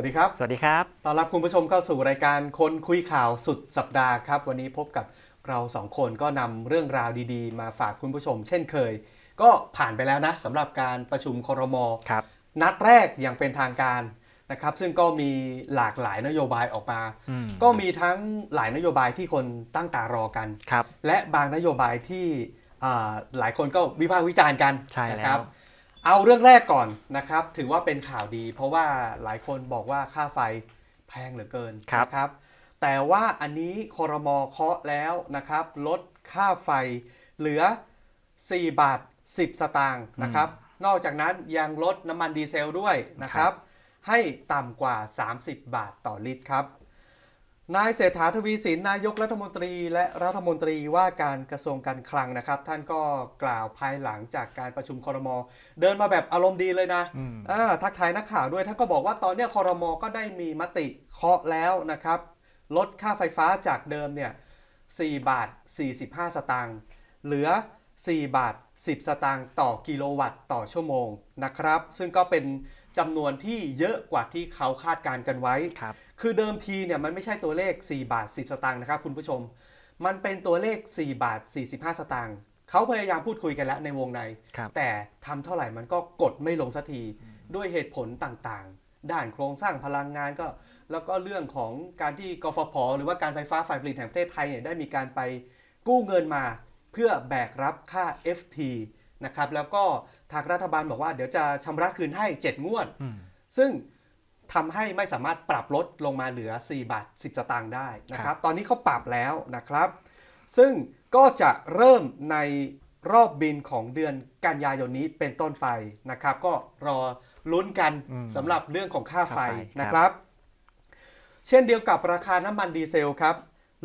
สวัสดีครับ สวัสดีครับ ต้อนรับคุณผู้ชมเข้าสู่รายการคนคุยข่าวสุดสัปดาห์ครับ วันนี้พบกับเราสองคนก็นำเรื่องราวดีๆ มาฝากคุณผู้ชม เช่นเคย ก็ผ่านไปแล้วนะสำหรับการประชุมครมครับ นัดแรกอย่างเป็นทางการนะครับ ซึ่งก็มีหลากหลายนโยบายออกมา อืม ก็มีทั้งหลายนโยบายที่คนตั้งตารอกัน ครับ และบางนโยบายที่อ่าหลายคนก็วิพากษ์วิจารณ์กันใช่แล้ว นะครับ เอาเรื่องแรกก่อนนะครับ ถือว่าเป็นข่าวดี เพราะว่าหลายคนบอกว่าค่าไฟแพงเหลือเกินครับนะครับ แต่ว่าอันนี้คอรมอเคาะแล้วนะครับ ลดค่าไฟเหลือ 4 บาท 10 สตางค์นะครับ นอกจากนั้นยังลดน้ำมันดีเซลด้วยนะครับ ให้ต่ำกว่า 30 บาทต่อลิตรครับ นายเศรษฐาทวีสินนายกรัฐมนตรี และรัฐมนตรีว่าการกระทรวงการคลังนะครับ ท่านก็กล่าวภายหลังจากการประชุมคอรมอเดินมาแบบอารมณ์ดีเลยนะอืมอ่าทักทายนักข่าวด้วยท่านก็บอกว่าตอนเนี้ยคอรมอก็ได้มีมติเคาะแล้วนะครับ ลดค่าไฟฟ้าจากเดิมเนี่ย4บาท 45 สตางค์เหลือ 4 บาท 10 สตางค์ต่อกิโลวัตต์ต่อชั่วโมงนะครับ ซึ่งก็เป็นจำนวนที่เยอะกว่าที่เขาคาดการณ์กันไว้ ครับ คือเดิมทีเนี่ยมันไม่ใช่ตัวเลข 4 บาท 10 สตางค์นะครับคุณผู้ชม มันเป็นตัวเลข 4 บาท 45 สตางค์เขาพยายามพูดคุยกันแล้วในวงใน ครับ แต่ทำเท่าไหร่มันก็กดไม่ลงสักที ด้วยเหตุผลต่างๆ ด้านโครงสร้างพลังงานก็ แล้วก็เรื่องของการที่กฟผ หรือว่าการไฟฟ้าฝ่ายผลิตแห่งประเทศไทยเนี่ยได้มีการไปกู้เงินมา เพื่อแบกรับค่า FT นะครับแล้วก็ทางรัฐบาลบอกว่าเดี๋ยวจะชำระคืนให้ 7 งวดอืมซึ่งทำให้ไม่สามารถปรับลดลงมาเหลือ 4 บาท 10 สตางค์ได้นะคครัรับบตอนนี้เขาปรับแล้วนะครับ ซึ่งก็จะเริ่มในรอบบินของเดือนกันยายนนี้เป็นต้นไปนะครับ ก็รอลุ้นกันอืมสำหรับเรื่องของค่าไฟค่าไฟครับนะครับ เช่นเดียวกับราคาน้ำมันดีเซลครับ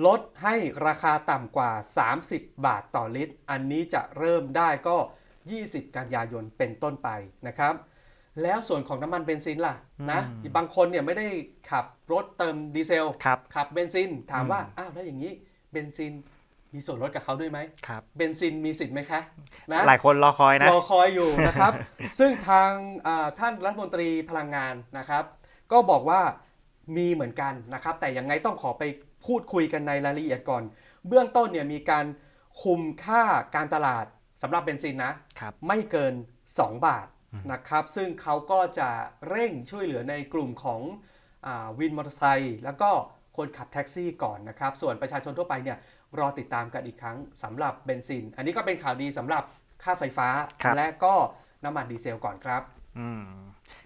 ลดให้ราคาต่ำกว่า 30 บาทต่อลิตร อันนี้จะเริ่มได้ก็ 20 กันยายนเป็นต้นไปนะครับ แล้วส่วนของน้ำมันเบนซินล่ะนะอืมบางคนเนี่ยไม่ได้ขับรถเติมดีเซลครับขับเบนซิน ถามว่าอืมอ้าวแล้วอย่างนี้เบนซินมีส่วนลดกับเขาด้วยไหมครับ เบนซินมีสิทธิ์ไหมคะนะหลายคนรอคอยนะ รอคอยอยู่นะครับ ซึ่งทางอ่าท่านรัฐมนตรีพลังงานนะครับ ก็บอกว่ามีเหมือนกันนะครับ แต่ยังไงต้องขอไป พูดคุยกันในรายละเอียดก่อน เบื้องต้นเนี่ยมีการคุมค่าการตลาดสำหรับเบนซินนะครับไม่เกิน 2 บาทอืมนะครับ ซึ่งเขาก็จะเร่งช่วยเหลือในกลุ่มของอาวินมอเตอร์ไซค์แล้วก็คนขับแท็กซี่ก่อนนะครับ ส่วนประชาชนทั่วไปเนี่ยรอติดตามกันอีกครั้งสำหรับเบนซิน อันนี้ก็เป็นข่าวดีสำหรับค่าไฟฟ้าครับและก็น้ำมันดีเซลก่อนครับ อืม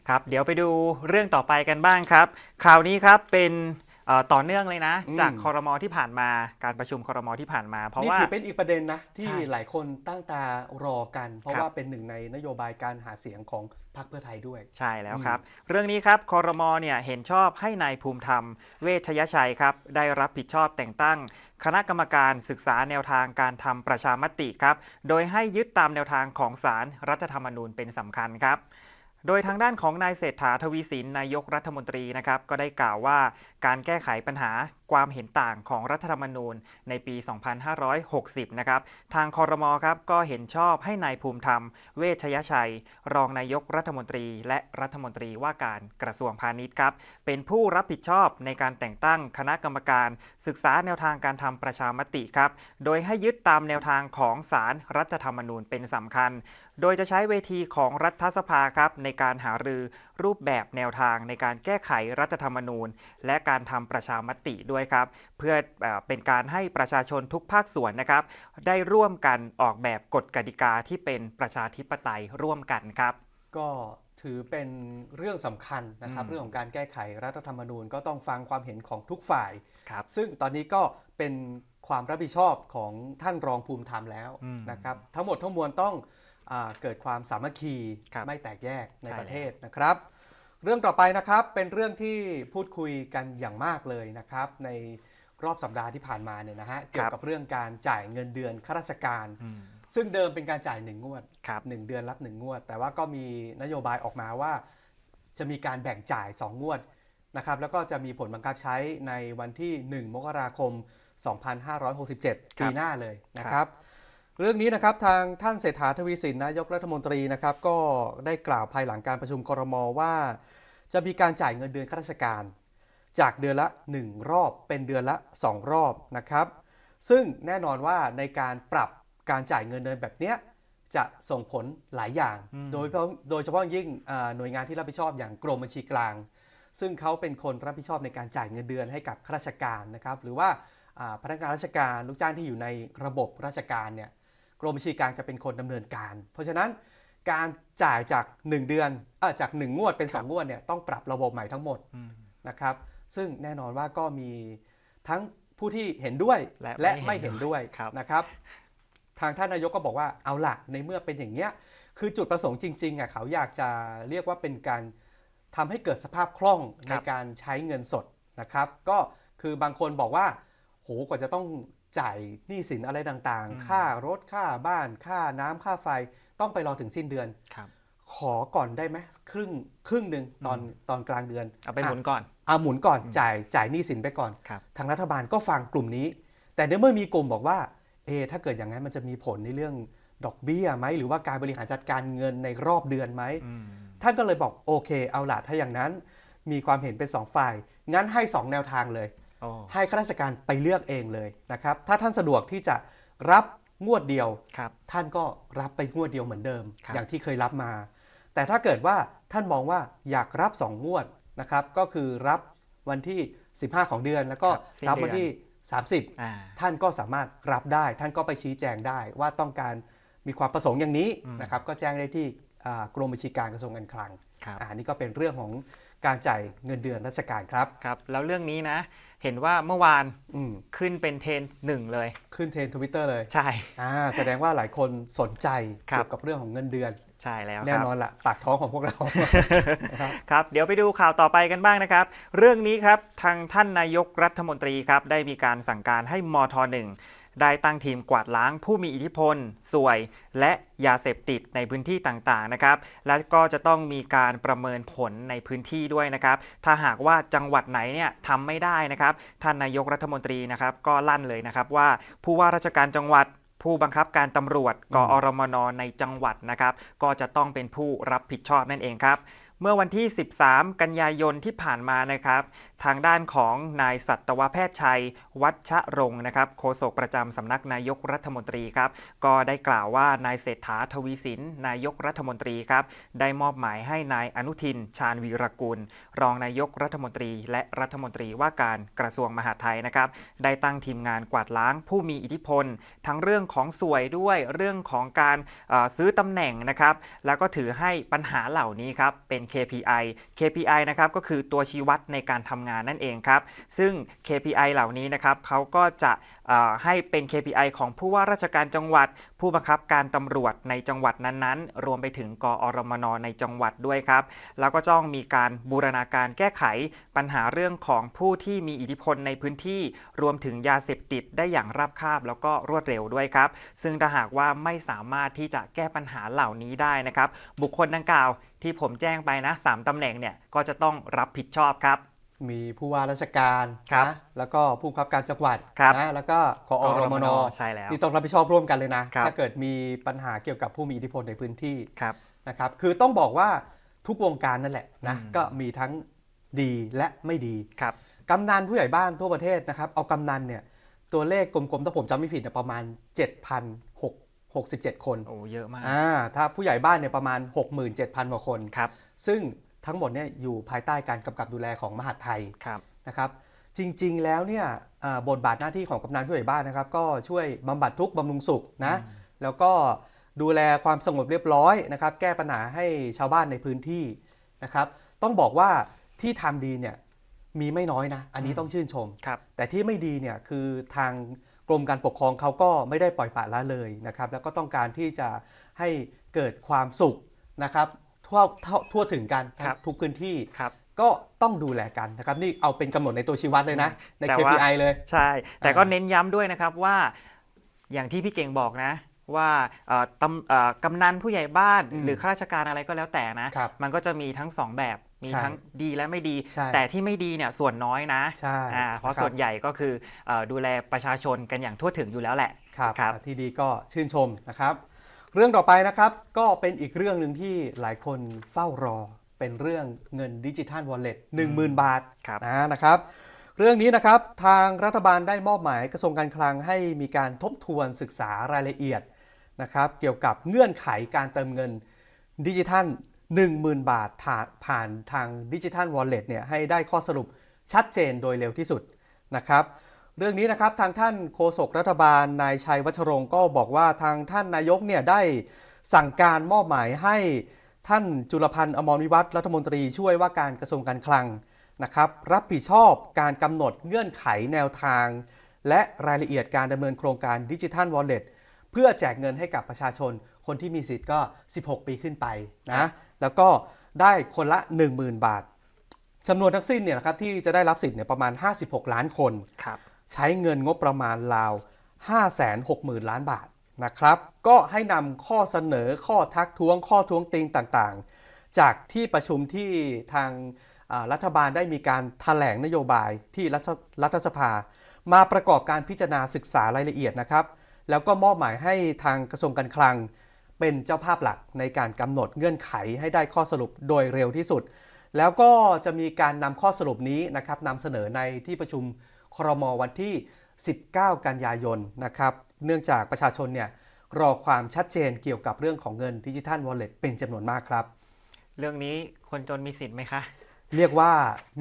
ครับ เดี๋ยวไปดูเรื่องต่อไปกันบ้างครับ ข่าวนี้ครับเป็นเอ่อ ต่อเนื่องเลยนะ อืม จากคอรมอที่ผ่านมาการประชุมคอรมอที่ผ่านมา เพราะนี่ว่า ถือเป็นอีกประเด็นนะ ที่ใช่หลายคนตั้งตารอกัน เพราะครับ ว่าเป็นหนึ่งในนโยบายการหาเสียงของพรรคเพื่อไทยด้วย ใช่แล้วครับ เรื่องนี้ครับคอรมอเนี่ยเห็นชอบให้นายภูมิธรรม เวชยชัยครับ ได้รับผิดชอบแต่งตั้ง คณะกรรมการศึกษาแนวทางการทำประชามติครับ โดยให้ยึดตามแนวทางของสารรัฐธรรมนูญเป็นสำคัญครับ โดยทางด้านของนายเศรษฐาทวีสินนายกรัฐมนตรีนะครับก็ได้กล่าวว่าการแก้ไขปัญหา ความเห็นต่างของรัฐธรรมนูญในปี 2560 นะครับ ทางคอรมอครับก็เห็นชอบให้นายภูมิธรรม เวชยชัย รองนายกรัฐมนตรี และรัฐมนตรีว่าการกระทรวงพาณิชย์ครับ เป็นผู้รับผิดชอบในการแต่งตั้งคณะกรรมการ ศึกษาแนวทางการทำประชามติครับ โดยให้ยึดตามแนวทางของสารรัฐธรรมนูญเป็นสำคัญ โดยจะใช้เวทีของรัฐสภาครับในการหารือ รูปแบบแนวทางในการแก้ไขรัฐธรรมนูญ และการทำประชามติด้วยครับ เพื่อเออเป็นการให้ประชาชนทุกภาคส่วนนะครับ ได้ร่วมกันออกแบบกฎกติกาที่เป็นประชาธิปไตยร่วมกันครับ ก็ถือเป็นเรื่องสำคัญนะครับอืมเรื่องของการแก้ไขรัฐธรรมนูญ ก็ต้องฟังความเห็นของทุกฝ่ายครับซึ่งตอนนี้ก็เป็นความรับผิดชอบของท่านรองภูมิธรรมแล้วอืมนะครับ ทั้งหมดทั้งมวลต้องอา เกิดความสามัคคีครับไม่แตกแยกในใช่ประเทศนะครับ เรื่องต่อไปนะครับเป็นเรื่องที่พูดคุยกันอย่างมากเลยนะครับ ในรอบสัปดาห์ที่ผ่านมาเนี่ยนะฮะเกี่ยวกับเรื่องการจ่ายเงินเดือนข้าราชการอืมซึ่งเดิมเป็นการจ่ายหนึ่งงวดครับ1เดือนรับ1งวด แต่ว่าก็มีนโยบายออกมาว่า จะมีการแบ่งจ่าย 2 งวดนะครับแล้วก็จะมีผลบังคับใช้ในวันที่ 1 มกราคม 2567 ปีหน้าเลยนะครับ เรื่องนี้นะครับทางท่านเศรษฐาทวีสินนายกรัฐมนตรีนะครับก็ได้กล่าวภายหลังการประชุมครมว่า จะมีการจ่ายเงินเดือนข้าราชการ จากเดือนละ 1 รอบเป็นเดือนละ 2 รอบนะครับ ซึ่งแน่นอนว่าในการปรับการจ่ายเงินเดือนแบบเนี้ยจะส่งผลหลายอย่างอืมโดยเฉพาะโดยเฉพาะยิ่งอ่าหน่วยงานที่รับผิดชอบอย่างกรมบัญชีกลาง ซึ่งเขาเป็นคนรับผิดชอบในการจ่ายเงินเดือนให้กับข้าราชการนะครับ หรือว่าอ่าพนักงานราชการลูกจ้างที่อยู่ในระบบราชการเนี่ย กรมบัญชีกลางจะเป็นคนดำเนินการ เพราะฉะนั้นการจ่ายจาก 1 เดือนเออจาก 1 งวดเป็น 2 งวดเนี่ยต้องปรับระบบใหม่ทั้งหมดอืมนะครับ ซึ่งแน่นอนว่าก็มีทั้งผู้ที่เห็นด้วยและและไม่ไม่เห็เห็นนด้ด้ววยยครับนะครับ ทางท่านนายกก็บอกว่าเอาล่ะในเมื่อเป็นอย่างเงี้ยคือจุดประสงค์จริงๆอะเขาอยากจะเรียกว่าเป็นการทำให้เกิดสภาพคล่องในการใช้เงินสดนะครับ ก็คือบางคนบอกว่า โหกว่าจะต้อง จ่ายหนี้สินอะไรต่างๆ ค่ารถค่าบ้านค่าน้ำค่าไฟต้องไปรอถึงสิ้นเดือนครับขอก่อนได้ไหมครึ่งครึ่งหนึ่งตอนอืมตอนกลางเดือนเอาไปหมุนก่อนเอาหมุนก่อนอืมจ่ายจ่ายหนี้สินไปก่อนครับทางรัฐบาลก็ฟังกลุ่มนี้ แต่ในเมื่อมีกลุ่มบอกว่าเอะถ้าเกิดอย่างนั้นมันจะมีผลในเรื่องดอกเบี้ยไหมหรือว่าการบริหารจัดการเงินในรอบเดือนไหมอืมท่านก็เลยบอกโอเค เอาล่ะถ้าอย่างนั้น มีความเห็นเป็น2ฝ่าย งั้นให้ 2 แนวทางเลยโอ้ ให้ข้าราชการไปเลือกเองเลยนะครับ ถ้าท่านสะดวกที่จะรับงวดเดียวครับท่านก็รับไปงวดเดียวเหมือนเดิมครับอย่างที่เคยรับมา แต่ถ้าเกิดว่าท่านมองว่าอยากรับ 2 งวดนะครับ ก็คือรับวันที่ 15 ของเดือน แล้วก็ครับสิ้นรับเดือนวันที่ 30อ่าท่านก็สามารถรับได้ ท่านก็ไปชี้แจงได้ว่าต้องการมีความประสงค์อย่างนี้อืมนะครับ ก็แจ้งได้ที่อ่ากรมบัญชีการกระทรวงการคลังครับอ่านี่ก็เป็นเรื่องของการจ่ายเงินเดือนราชการครับครับ แล้วเรื่องนี้นะ เห็นว่าเมื่อวานอืมขึ้นเป็นเทรนหนึ่งเลย ขึ้นเทรนทวิตเตอร์เลย ใช่อ่าแสดงว่าหลายคนสนใจครับเกี่ยวกับเรื่องของเงินเดือน ใช่แล้วแน่ครับนอนละปากท้องของพวกเรานะครับครับ เดี๋ยวไปดูข่าวต่อไปกันบ้างนะครับ เรื่องนี้ครับทางท่านนายกรัฐมนตรีครับได้มีการสั่งการให้มทหนึ่ง ได้ตั้งทีมกวาดล้างผู้มีอิทธิพล สวย และยาเสพติดในพื้นที่ต่างๆนะครับ และก็จะต้องมีการประเมินผลในพื้นที่ด้วยนะครับ ถ้าหากว่าจังหวัดไหนเนี่ยทำไม่ได้นะครับ ท่านนายกรัฐมนตรีนะครับ ก็ลั่นเลยนะครับว่าผู้ว่าราชการจังหวัดผู้บังคับการตำรวจ กอรมนในจังหวัดนะครับ ก็จะต้องเป็นผู้รับผิดชอบนั่นเองครับ เมื่อวันที่ 13 กันยายนที่ผ่านมานะครับ ทางด้านของนายสัตวแพทย์ชัย วัชรงค์นะครับโฆษกประจำสำนักนายกรัฐมนตรีครับ ก็ได้กล่าวว่านายเศรษฐาทวีสิน นายกรัฐมนตรีครับ ได้มอบหมายให้นายอนุทิน ชาญวีรกุล รองนายกรัฐมนตรี และรัฐมนตรีว่าการกระทรวงมหาดไทยนะครับ ได้ตั้งทีมงานกวาดล้างผู้มีอิทธิพล ทั้งเรื่องของสวยด้วยเรื่องของการซื้อตำแหน่งนะครับ แล้วก็ถือให้ปัญหาเหล่านี้ครับเป็น KPI KPI นะครับก็คือตัวชี้วัดในการทำงานนั่นเองครับ ซึ่ง KPI เหล่านี้นะครับเขาก็จะให้เป็น KPI ของผู้ว่าราชการจังหวัด ผู้บังคับการตำรวจในจังหวัดนั้นๆ รวมไปถึงกอรมนในจังหวัดด้วยครับ แล้วก็ต้องมีการบูรณาการแก้ไขปัญหาเรื่องของผู้ที่มีอิทธิพลในพื้นที่ รวมถึงยาเสพติดได้อย่างราบคาบ แล้วก็รวดเร็วด้วยครับ ซึ่งถ้าหากว่าไม่สามารถที่จะแก้ปัญหาเหล่านี้ได้นะครับ บุคคลดังกล่าวที่ผมแจ้งไปนะสามตำแหน่งเนี่ยก็จะต้องรับผิดชอบครับ มีผู้ว่าราชการครับนะแล้วก็ผู้บังคับการจังหวัดครับนะแล้วก็กอรมนใช่แล้วนี่ต้องรับผิดชอบร่วมกันเลยนะ ครับ ถ้าเกิดมีปัญหาเกี่ยวกับผู้มีอิทธิพลในพื้นที่ครับ นะครับ คือต้องบอกว่าทุกวงการนั่นแหละนะอืม ก็มีทั้งดีและไม่ดี ครับ กำนันผู้ใหญ่บ้านทั่วประเทศนะครับ เอากำนันเนี่ยตัวเลขกลมๆถ้าผมจำไม่ผิดเนี่ยประมาณ 7,067 คนโอ้เยอะมากอ่าถ้าผู้ใหญ่บ้านเนี่ยประมาณ 67,000กว่าคน ครับ ซึ่ง ทั้งหมดเนี่ยอยู่ภายใต้การกำกับดูแลของมหาดไทยครับนะครับจริงๆแล้วเนี่ยอ่าบทบาทหน้าที่ของกำนันผู้ใหญ่บ้านนะครับ ก็ช่วยบำบัดทุกข์บำรุงสุขนะอืมแล้วก็ดูแลความสงบเรียบร้อยนะครับ แก้ปัญหาให้ชาวบ้านในพื้นที่นะครับ ต้องบอกว่าที่ทำดีเนี่ยมีไม่น้อยนะ อันนี้ต้องชื่นชมครับแต่ที่ไม่ดีเนี่ยคือทางกรมการปกครองเขาก็ไม่ได้ปล่อยปละละเลยนะครับ แล้วก็ต้องการที่จะให้เกิดความสุขนะครับ ทั่วทั่วทั่วถึงกันครับทุกพื้นที่ครับก็ต้องดูแลกันนะครับนี่เอาเป็นกำหนดในตัวชี้วัดเลยนะ ในแต่ว่า KPI เลยใช่ แต่ก็อ่าเน้นย้ำด้วยนะครับว่าอย่างที่พี่เก่งบอกนะว่าเอ่อตำเอ่อกำนันผู้ใหญ่บ้านอืมหรือข้าราชการอะไรก็แล้วแต่นะครับมันก็จะมีทั้งสองแบบมีใช่ทั้งดีและไม่ดีใช่แต่ที่ไม่ดีเนี่ยส่วนน้อยนะใช่อ่าเพราะคบส่วนใหญ่ก็คือเอ่อดูแลประชาชนกันอย่างทั่วถึงอยู่แล้วแหละครับครับที่ดีก็ชื่นชมนะครับ เรื่องต่อไปนะครับก็เป็นอีกเรื่องหนึ่งที่หลายคนเฝ้ารอ เป็นเรื่องเงินดิจิทัลวอลเล็ต10,000บาทครับนะนะครับ เรื่องนี้นะครับทางรัฐบาลได้มอบหมายกระทรวงการคลังให้มีการทบทวนศึกษารายละเอียดนะครับ เกี่ยวกับเงื่อนไขการเติมเงินดิจิทัล 10,000 บาทผ่านผ่านทางดิจิทัลวอลเล็ตเนี่ยให้ได้ข้อสรุปชัดเจนโดยเร็วที่สุดนะครับ เรื่องนี้นะครับทางท่านโฆษกรัฐบาลนายชัยวัชรงค์ก็บอกว่าทางท่านนายกเนี่ยได้สั่งการมอบหมายให้ท่านจุลพันธ์อมรวิวัฒน์รัฐมนตรีช่วยว่าการกระทรวงการคลังนะครับรับผิดชอบการกำหนดเงื่อนไขแนวทาง และรายละเอียดการดำเนินโครงการดิจิทัลวอลเล็ตเพื่อแจกเงินให้กับประชาชน คนที่มีสิทธิ์ก็ 16 ปีขึ้นไปนะแล้วก็ได้คนละ 10,000 บาทจำนวนทั้งสิ้นเนี่ยนะครับที่จะได้รับสิทธิ์เนี่ยประมาณ 56 ล้านคนครับ ใช้เงินงบประมาณราว 560,000 ล้านบาทนะครับ ก็ให้นำข้อเสนอข้อทักท้วง ข้อท้วงติงต่างๆ จากที่ประชุมที่ทางรัฐบาลได้มีการถแถลงนโยบายที่รัฐรัฐสภา มาประกอบการพิจารณาศึกษารายละเอียดนะครับ แล้วก็มอบหมายให้ทางกระทรวงการคลัง เป็นเจ้าภาพหลักในการกำหนดเงื่อนไขให้ได้ข้อสรุปโดยเร็วที่สุด แล้วก็จะมีการนำข้อสรุปนี้นะครับนำเสนอในที่ประชุม ครมวันที่ 19 กันยายนนะครับ เนื่องจากประชาชนเนี่ยรอความชัดเจนเกี่ยวกับเรื่องของเงินดิจิทัลวอลเล็ตเป็นจำนวนมากครับ เรื่องนี้คนจนมีสิทธิ์ไหมคะ เรียกว่า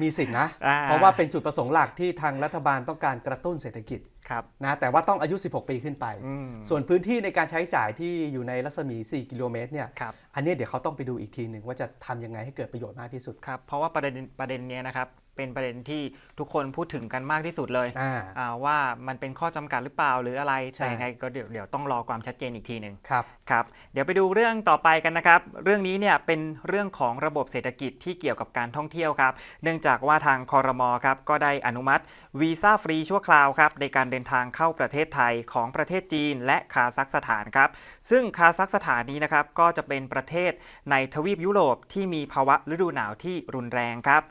มีสิทธินะ อ่า เพราะว่าเป็นจุดประสงค์หลักที่ทางรัฐบาลต้องการกระตุ้นเศรษฐกิจครับ นะแต่ว่าต้องอายุ 16 ปีขึ้นไป อืมส่วนพื้นที่ในการใช้จ่ายที่อยู่ในรัศมี 4 กิโลเมตรเนี่ยครับ อันเนี้ยเดี๋ยวเขาต้องไปดูอีกทีหนึ่งว่าจะทำยังไงให้เกิดประโยชน์มากที่สุด ครับเพราะว่าประเด็นประเด็นเนี้ยนะครับ เป็นประเด็นที่ทุกคนพูดถึงกันมากที่สุดเลยอ่า อ่าว่ามันเป็นข้อจำกัดหรือเปล่าหรืออะไรใช่ แต่ยังไงก็เดี๋ยวเดี๋ยวต้องรอความชัดเจนอีกทีหนึ่งครับ ครับเดี๋ยวไปดูเรื่องต่อไปกันนะครับ เรื่องนี้เนี่ยเป็นเรื่องของระบบเศรษฐกิจที่เกี่ยวกับการท่องเที่ยวครับ เนื่องจากว่าทางคอรมอครับก็ได้อนุมัติวีซ่าฟรีชั่วคราวครับในการเดินทางเข้าประเทศไทยของประเทศจีน และคาซัคสถานครับ ซึ่งคาซัคสถานนี้นะครับก็จะเป็นประเทศในทวีปยุโรปที่มีภาวะฤดูหนาวที่รุนแรงครับ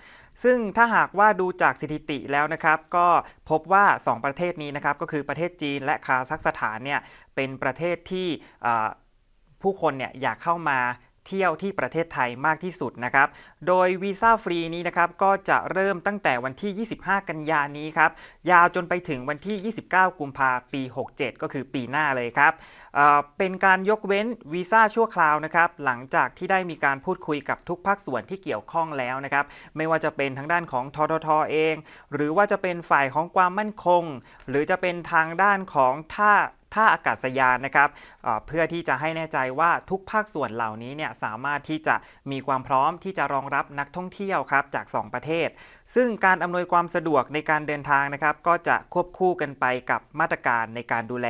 ซึ่งถ้าหากว่าดูจากสถิติแล้วนะครับ ก็พบว่า 2 ประเทศนี้นะครับ ก็คือประเทศจีนและคาซัคสถานเนี่ยเป็นประเทศที่ผู้คนเนี่ยอยากเข้ามา เที่ยวที่ประเทศไทยมากที่สุดนะครับ โดยวีซ่าฟรีนี้นะครับก็จะเริ่มตั้งแต่วันที่ 25 กันยานี้ครับ ยาวจนไปถึงวันที่ 29 กุมภาปี 67 ก็คือปีหน้าเลยครับเเป็นการยกเว้นวีซ่าชั่วคราวนะครับหลังจากที่ได้มีการพูดคุยกับทุกภาคส่วนที่เกี่ยวข้องแล้วนะครับ ไม่ว่าจะเป็นทางด้านของทททเอง หรือว่าจะเป็นฝ่ายของความมั่นคง หรือจะเป็นทางด้านของท่า ท่าอากาศยานนะครับเพื่อที่จะให้แน่ใจว่าทุกภาคส่วนเหล่านี้เนี่ยสามารถที่จะมีความพร้อมที่จะรองรับนักท่องเที่ยวครับจาก 2 ประเทศ ซึ่งการอำนวยความสะดวกในการเดินทางนะครับ ก็จะควบคู่กันไปกับมาตรการในการดูแล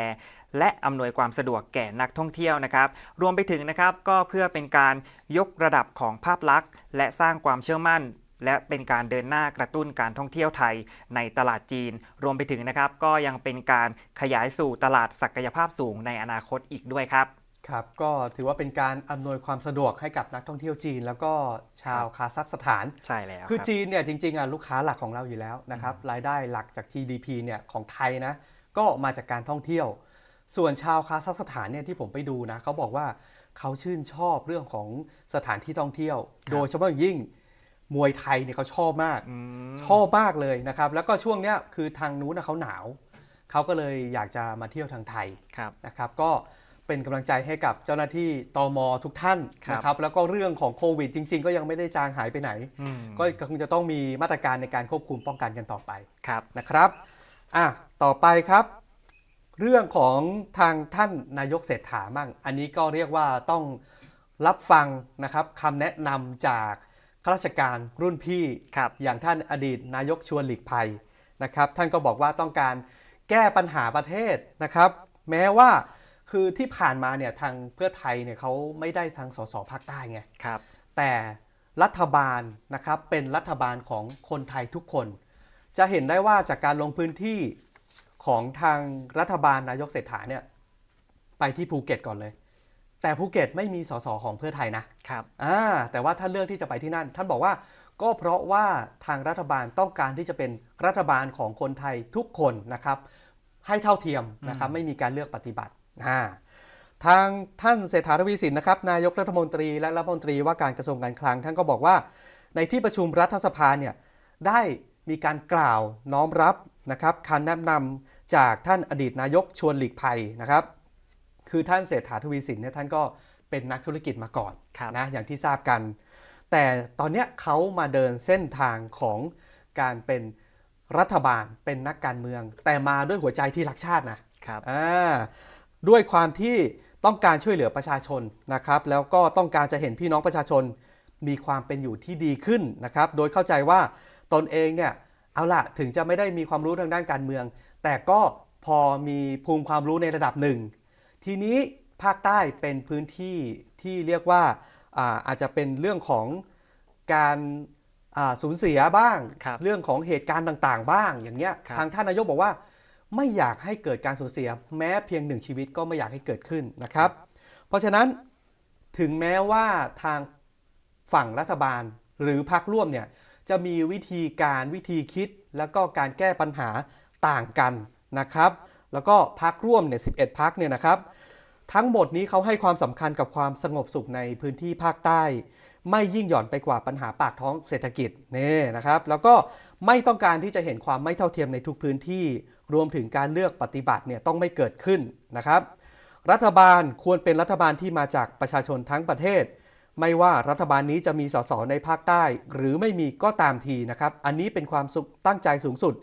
และอำนวยความสะดวกแก่นักท่องเที่ยวนะครับ รวมไปถึงนะครับก็เพื่อเป็นการยกระดับของภาพลักษณ์ และสร้างความเชื่อมั่น และเป็นการเดินหน้ากระตุ้นการท่องเที่ยวไทยในตลาดจีน รวมไปถึงนะครับก็ยังเป็นการขยายสู่ตลาดศักยภาพสูงในอนาคตอีกด้วยครับ ครับ ก็ถือว่าเป็นการอำนวยความสะดวกให้กับนักท่องเที่ยวจีน แล้วก็ชาวคาซัคสถาน ใช่แล้วคือรับ จีนเนี่ยจริงๆอะลูกค้าหลักของเราอยู่แล้วนะครับรายได้หลักจาก GDP เนี่ยของไทยนะก็มาจากการท่องเที่ยว ส่วนชาวคาซัคสถานเนี่ยที่ผมไปดูนะเขาบอกว่าเขาชื่นชอบเรื่องของสถานที่ท่องเที่ยวครับโดยเฉพาะอย่างยิ่ง มวยไทยเนี่ยเขาชอบมากอืมชอบมากเลยนะครับ แล้วก็ช่วงเนี้ยคือทางนู้นนะเขาหนาวเขาก็เลยอยากจะมาเที่ยวทางไทยครับนะครับ ก็เป็นกำลังใจให้กับเจ้าหน้าที่ตมทุกท่านครับนะครับ แล้วก็เรื่องของโควิด จริง ๆ ก็ยังไม่ได้จางหายไปไหนอืมก็คงจะต้องมีมาตรการในการควบคุมป้องกันกันต่อไปครับนะครับอะต่อไปครับ เรื่องของทางท่านนายกเศรษฐามั่ง อันนี้ก็เรียกว่าต้องรับฟังนะครับคำแนะนำจาก ข้าราชการรุ่นพี่ครับอย่างท่านอดีตนายกชวนหลีกภัยนะครับท่านก็บอกว่าต้องการแก้ปัญหาประเทศนะครับ แม้ว่าคือที่ผ่านมาเนี่ยทางเพื่อไทยเนี่ยเขาไม่ได้ทางสสภาคใต้ไงครับแต่รัฐบาลนะครับเป็นรัฐบาลของคนไทยทุกคน จะเห็นได้ว่าจากการลงพื้นที่ของทางรัฐบาลนายกเศรษฐาเนี่ยไปที่ภูเก็ตก่อนเลย แต่ภูเก็ตไม่มีสสของเพื่อไทยนะครับอ่าแต่ว่าท่านเลือกที่จะไปที่นั่น ท่านบอกว่าก็เพราะว่าทางรัฐบาลต้องการที่จะเป็นรัฐบาลของคนไทยทุกคนนะครับให้เท่าเทียมนะครับอืมไม่มีการเลือกปฏิบัติอ่าทางท่านเศรษฐาทวีสินนะครับนายกรัฐมนตรีและรัฐมนตรีว่าการกระทรวงการคลัง ท่านก็บอกว่า ในที่ประชุมรัฐสภาเนี่ยได้มีการกล่าวน้อมรับนะครับคำแนะนำจากท่านอดีตนายกชวนหลีกภัยนะครับ คือท่านเศรษฐาทวีสินเนี่ยท่านก็เป็นนักธุรกิจมาก่อนครับนะอย่างที่ทราบกัน แต่ตอนเนี้ยเขามาเดินเส้นทางของการเป็นรัฐบาลเป็นนักการเมือง แต่มาด้วยหัวใจที่รักชาตินะครับอ่าด้วยความที่ต้องการช่วยเหลือประชาชนนะครับ แล้วก็ต้องการจะเห็นพี่น้องประชาชนมีความเป็นอยู่ที่ดีขึ้นนะครับ โดยเข้าใจว่าตนเองเนี่ยเอาล่ะถึงจะไม่ได้มีความรู้ทางด้านการเมือง แต่ก็พอมีภูมิความรู้ในระดับหนึ่ง ทีนี้ภาคใต้เป็นพื้นที่ที่เรียกว่าอาอาจจะเป็นเรื่องของการอ่าสูญเสียบ้าง ครับเรื่องของเหตุการณ์ต่างๆ บ้างอย่างเงี้ยครับ ทางท่านนายกบอกว่า ไม่อยากให้เกิดการสูญเสีย แม้เพียงหนึ่งชีวิตก็ไม่อยากให้เกิดขึ้นนะครับ เพราะฉะนั้นถึงแม้ว่าทางฝั่งรัฐบาลหรือพรรคร่วมเนี่ยจะมีวิธีการวิธีคิดแล้วก็การแก้ปัญหาต่างกันนะครับ แล้วก็พรรคร่วมเนี่ย11พรรคเนี่ยนะครับ ทั้งหมดนี้เขาให้ความสำคัญกับความสงบสุขในพื้นที่ภาคใต้ ไม่ยิ่งหย่อนไปกว่าปัญหาปากท้องเศรษฐกิจนี่นะครับ แล้วก็ไม่ต้องการที่จะเห็นความไม่เท่าเทียมในทุกพื้นที่ รวมถึงการเลือกปฏิบัติเนี่ยต้องไม่เกิดขึ้นนะครับ รัฐบาลควรเป็นรัฐบาลที่มาจากประชาชนทั้งประเทศ ไม่ว่ารัฐบาลนี้จะมีสสในภาคใต้ หรือไม่มีก็ตามทีนะครับ อันนี้เป็นความสุขตั้งใจสูงสุด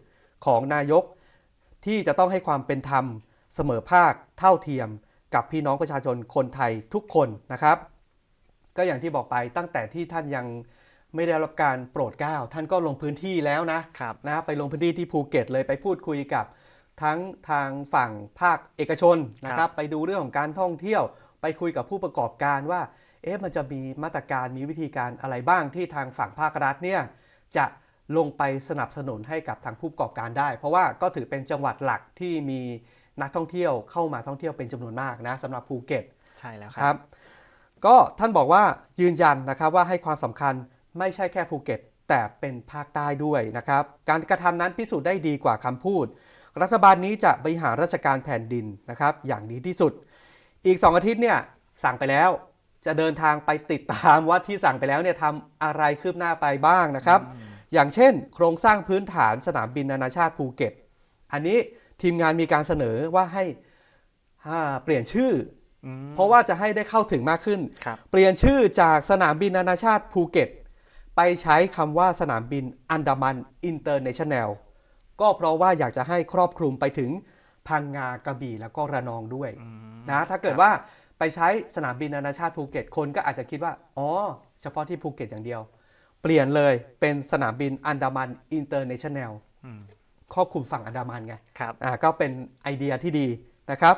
ของนายก ที่จะต้องให้ความเป็นธรรมเสมอภาคเท่าเทียม กับพี่น้องประชาชนคนไทยทุกคนนะครับ ก็อย่างที่บอกไปตั้งแต่ที่ท่านยังไม่ได้รับการโปรดเกล้าท่านก็ลงพื้นที่แล้วนะครับนะไปลงพื้นที่ที่ภูเก็ตเลยไปพูดคุยกับทั้งทางฝั่งภาคเอกชนนะคครัรับบไปดูเรื่องของการท่องเที่ยว ไปคุยกับผู้ประกอบการว่า เอ๊ะมันจะมีมาตรการมีวิธีการอะไรบ้างที่ทางฝั่งภาครัฐเนี่ยจะลงไปสนับสนุนให้กับทางผู้ประกอบการได้ เพราะว่าก็ถือเป็นจังหวัดหลักที่มี นักท่องเที่ยวเข้ามาท่องเที่ยวเป็นจำนวนมากนะสำหรับภูเก็ตใช่แล้วคครัรับบก็ท่านบอกว่ายืนยันนะครับว่าให้ความสำคัญไม่ใช่แค่ภูเก็ต แต่เป็นภาคใต้ด้วยนะครับ การกระทำนั้นพิสูจน์ได้ดีกว่าคำพูด รัฐบาลนี้จะบริหารราชการแผ่นดินนะครับ อย่างดีที่สุด อีก 2 อาทิตย์เนี่ยสั่งไปแล้วจะเดินทางไปติดตามว่าที่สั่งไปแล้วเนี่ยทำอะไรคืบหน้าไปบ้างนะครับ อย่างเช่น โครงสร้างพื้นฐานสนามบินนานาชาติภูเก็ต อันนี้ ทีมงานมีการเสนอว่าให้อ่าเปลี่ยนชื่ออืมเพราะว่าจะให้ได้เข้าถึงมากขึ้นครับเปลี่ยนชื่อจากสนามบินนานาชาติภูเก็ต ไปใช้คำว่าสนามบินอันดามันอินเตอร์เนชั่นแนลก็เพราะว่าอยากจะให้ครอบคลุมไปถึงพังงากระบี่แล้วก็ระนองด้วยอืมนะถ้าเกิดครับว่าไปใช้สนามบินนานาชาติภูเก็ตคนก็อาจจะคิดว่า อ๋อ เฉพาะที่ภูเก็ตอย่างเดียว เปลี่ยนเลยเป็นสนามบินอันดามันอินเตอร์เนชั่นแนลอืม ครอบคลุมฝั่งอันดามันไงครับอ่าก็เป็นไอเดียที่ดีนะครับ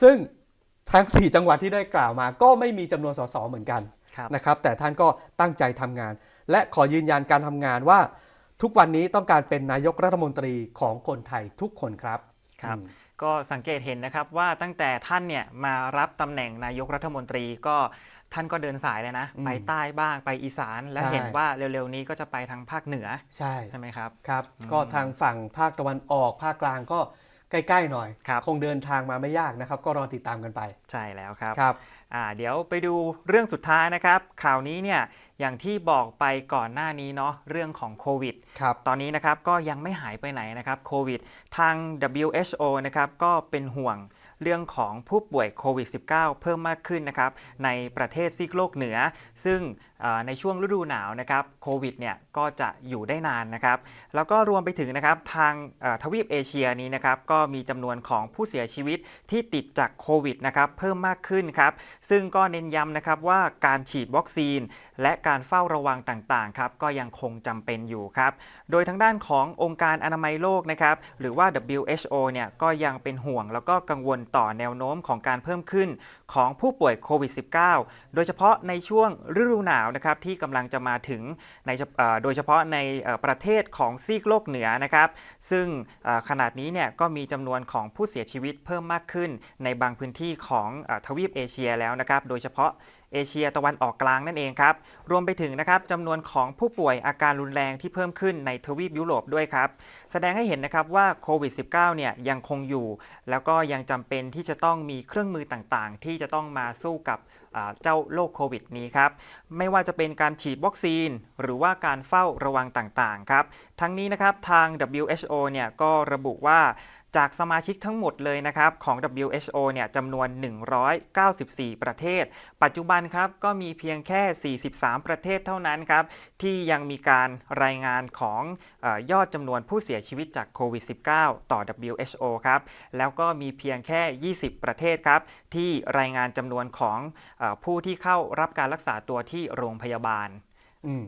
ซึ่งทั้ง 4 จังหวัดที่ได้กล่าวมาก็ไม่มีจำนวนสสเหมือนกันครับนะครับแต่ท่านก็ตั้งใจทำงาน และขอยืนยันการทำงานว่า ทุกวันนี้ต้องการเป็นนายกรัฐมนตรีของคนไทยทุกคนครับครับอืมก็สังเกตเห็นนะครับว่าตั้งแต่ท่านเนี่ยมารับตำแหน่งนายกรัฐมนตรีก็ ท่านก็เดินสายเลยนะอืมไปใต้บ้างไปอีสานและใช่เห็นว่าเร็วๆนี้ก็จะไปทางภาคเหนือใช่ใช่ไหมครับครับอืมก็ทางฝั่งภาคตะวันออกภาคกลางก็ใกล้ๆหน่อยครับคงเดินทางมาไม่ยากนะครับ ก็รอติดตามกันไป ใช่แล้วครับครับอ่าเดี๋ยวไปดูเรื่องสุดท้ายนะครับ ข่าวนี้เนี่ยอย่างที่บอกไปก่อนหน้านี้เนาะเรื่องของโควิดครับตอนนี้นะครับก็ยังไม่หายไปไหนนะครับโควิด ทาง WHO นะครับก็เป็นห่วง เรื่องของผู้ป่วยโควิด -19 เพิ่มมากขึ้นนะครับในประเทศซีกโลกเหนือ ซึ่งในช่วงฤดูหนาวนะครับโควิดเนี่ยก็จะอยู่ได้นานนะครับ แล้วก็รวมไปถึงนะครับทางทวีปเอเชียนี้นะครับก็มีจำนวนของผู้เสียชีวิตที่ติดจากโควิดนะครับเพิ่มมากขึ้นครับ ซึ่งก็เน้นย้ำนะครับว่าการฉีดวัคซีน และการเฝ้าระวังต่างๆครับก็ยังคงจำเป็นอยู่ครับ โดยทางด้านขององค์การอนามัยโลกนะครับหรือว่า WHO เนี่ยก็ยังเป็นห่วงแล้วก็กังวลต่อแนวโน้มของการเพิ่มขึ้นของผู้ป่วยโควิด -19 โดยเฉพาะในช่วงฤดูหนาวนะครับที่กำลังจะมาถึงในโดยเฉพาะในประเทศของซีกโลกเหนือนะครับ ซึ่งขนาดนี้เนี่ยก็มีจำนวนของผู้เสียชีวิตเพิ่มมากขึ้น ในบางพื้นที่ของทวีปเอเชียแล้วนะครับ โดยเฉพาะ เอเชียตะวันออกกลางนั่นเองครับ รวมไปถึงนะครับจำนวนของผู้ป่วยอาการรุนแรงที่เพิ่มขึ้นในทวีปยุโรปด้วยครับ แสดงให้เห็นนะครับว่าโควิด -19 เนี่ยยังคงอยู่ แล้วก็ยังจำเป็นที่จะต้องมีเครื่องมือต่างๆ ที่จะต้องมาสู้กับเจ้าโรคโควิดนี้ครับ ไม่ว่าจะเป็นการฉีดวัคซีน หรือว่าการเฝ้าระวังต่างๆครับ ทั้งนี้นะครับทาง WHO เนี่ยก็ระบุว่า จากสมาชิกทั้งหมดเลยนะครับของ WHO เนี่ยจำนวน 194 ประเทศ ปัจจุบันครับก็มีเพียงแค่ 43 ประเทศเท่านั้นครับที่ยังมีการรายงานของเออยอดจำนวนผู้เสียชีวิตจากโควิด -19 ต่อ WHO ครับแล้วก็มีเพียงแค่ 20 ประเทศครับที่รายงานจำนวนของเออผู้ที่เข้ารับการรักษาตัวที่โรงพยาบาลอืม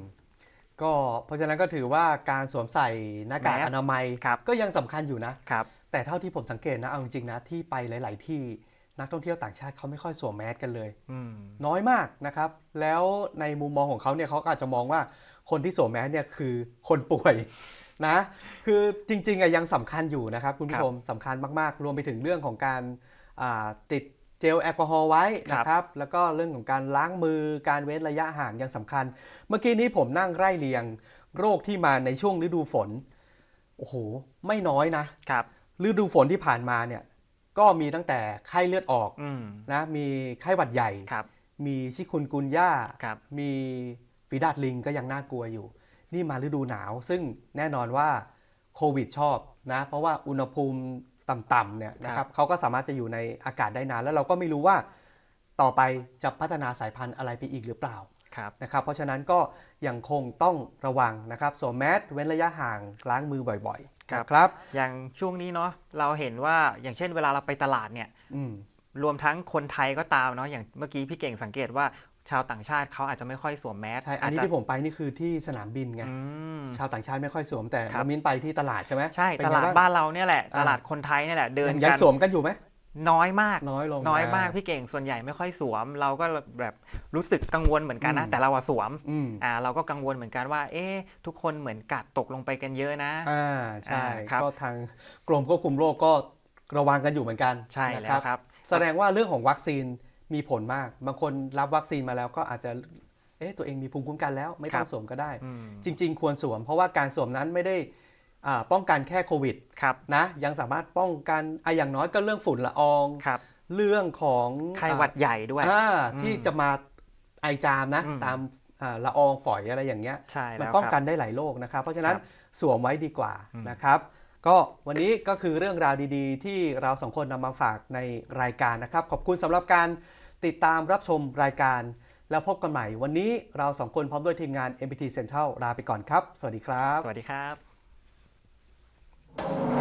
ก็เพราะฉะนั้นก็ถือว่าการสวมใส่หน้ากากแมสอนามัยครับก็ยังสำคัญอยู่นะครับ แต่เท่าที่ผมสังเกตนะเอาจริงๆนะที่ไปหลาย ๆ ที่นักท่องเที่ยวต่างชาติเขาไม่ค่อยสวมแมสกันเลยอืมน้อยมากนะครับ แล้วในมุมมองของเขาเนี่ยเขาก็อาจจะมองว่าคนที่สวมแมสเนี่ยคือคนป่วยนะ คือจริงๆอะยังสำคัญอยู่นะครับ คุณผู้ชมสำคัญมากๆ รวมไปถึงเรื่องของการอ่าติดเจลแอลกอฮอล์ไว้นะครับ แล้วก็เรื่องของการล้างมือการเว้นระยะห่างยังสำคัญ เมื่อกี้นี้ผมนั่งไล่เรียง โรคที่มาในช่วงฤดูฝนโอ้โหไม่น้อยนะครับ ฤดูฝนที่ผ่านมาเนี่ย ก็มีตั้งแต่ไข้เลือดออกอืมนะ มีไข้หวัดใหญ่ครับมีชิคุนกุนย่าครับมีฝีดาดลิงก็ยังน่ากลัวอยู่ นี่มาฤดูหนาว ซึ่งแน่นอนว่าโควิดชอบนะ เพราะว่าอุณหภูมิต่ำๆเนี่ยนะคครัรับบเขาก็สามารถจะอยู่ในอากาศได้นาน แล้วเราก็ไม่รู้ว่าต่อไปจะพัฒนาสายพันธุ์อะไรไปอีกหรือเปล่าครับนะครับ เพราะฉะนั้นก็ยังคงต้องระวังนะครับสวมแมสเว้นระยะห่างล้างมือบ่อยๆ ครับนะครับ อย่างช่วงนี้เนาะเราเห็นว่าอย่างเช่นเวลาเราไปตลาดเนี่ยอืมรวมทั้งคนไทยก็ตามเนาะอย่างเมื่อกี้พี่เก่งสังเกตว่าชาวต่างชาติเขาอาจจะไม่ค่อยสวมแมสใช่ อันนี้าจจะที่ผมไปนี่คือที่สนามบินไงอืมชาวต่างชาติไม่ค่อยสวมแต่ครับน้ำมินไปที่ตลาดใช่ไหมใช่เป็นตไงลาดบ้างบ้านเราเนี่ยแหละอ่าตลาดคนไทยเนี่ยแหละ เดินยังกันสวมกันอยู่ไหม น้อยมากน้อยลงน้อยมากอ่พี่เก่งส่วนใหญ่ไม่ค่อยสวม เราก็แบบรู้สึกกังวลเหมือนกันนะอืมแต่เราอะสวมอืมอ่าเราก็กังวลเหมือนกันว่า เอ๊ะทุกคนเหมือนกัดตกลงไปกันเยอะนะอ่าใช่อ่าครับก็ทางกรมควบคุมโรคก็ระวังกันอยู่เหมือนกันใช่นะแล้วครับ แสดงว่าเรื่องของวัคซีนมีผลมาก บางคนรับวัคซีนมาแล้วก็อาจจะเอ๊ะตัวเองมีภูมิคุ้มกันแล้วไม่ต้อครังบสวมก็ได้อืมจริง ๆ ควรสวม เพราะว่าการสวมนั้นไม่ได้อ่า ป้องกันแค่โควิดครับนะยังสามารถป้องกันอะอย่างน้อยก็เรื่องฝุ่นละอองครับเรื่องของไข้หวัดใหญ่ด้วยอ่าอืมที่จะมาไอจามนะอืมตามอ่าละอองฝอยอะไรอย่างเงี้ยใช่มันแล้วป้องครับกันได้หลายโรคนะครับ เพราะฉะนั้นครับสวมไว้ดีกว่าอืมนะครับก็วันนี้ก็คือเรื่องราวดีๆ ที่เราสองคนนำมาฝากในรายการนะครับ ขอบคุณสำหรับการติดตามรับชมรายการแล้วพบกันใหม่ วันนี้เราสองคนพร้อมด้วยทีมงาน MPT Central ลาไปก่อนครับ สวัสดีครับ สวัสดีครับ Thank you.